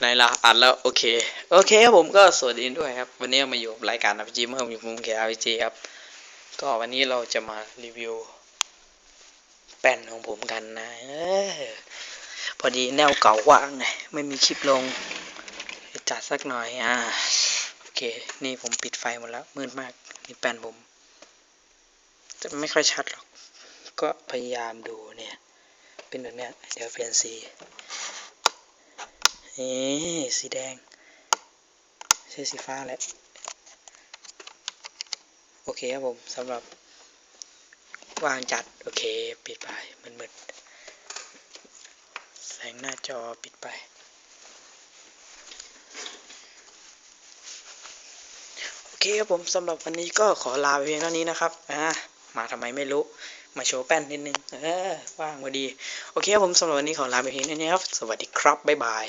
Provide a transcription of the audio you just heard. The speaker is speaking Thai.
ไหนล่ะอัดแล้วโอเคโอเคครับผมก็สวัสดีด้วยครับ วันนี้มาอยู่รายการ RPG เมื่อผมอยู่มุมเขีย RPG ครับ ก็วันนี้เราจะมารีวิวแป้นของผมกันนะออพอดีแนวเก่าว่างไงไม่มีคลิปลง จัดสักหน่อยอ่าโอเค นี่ผมปิดไฟหมดแล้วมืดมากนี่แป้นผม จะไม่ค่อยชัดหรอก ก็พยายามดูเนี่ย เป็นแบบเนี้ยเดี๋ยวเปลี่ยนสี นี่สีแดงใช่สีฟ้าแหละ โอเคครับผมสำหรับวางจัด โอเค ปิดไปมันมืดแสงหน้าจอปิดไป โอเคครับผมสำหรับวันนี้ก็ขอลาไปเพียงเท่านี้นะครับอ่ามาทำไมไม่รู้ มาโชว์แป้นนิดนึง เออว่างพอดี โอเคครับผมสำหรับวันนี้ขอลาไปเพียงเท่านี้ครับ สวัสดีครับ บ๊ายบาย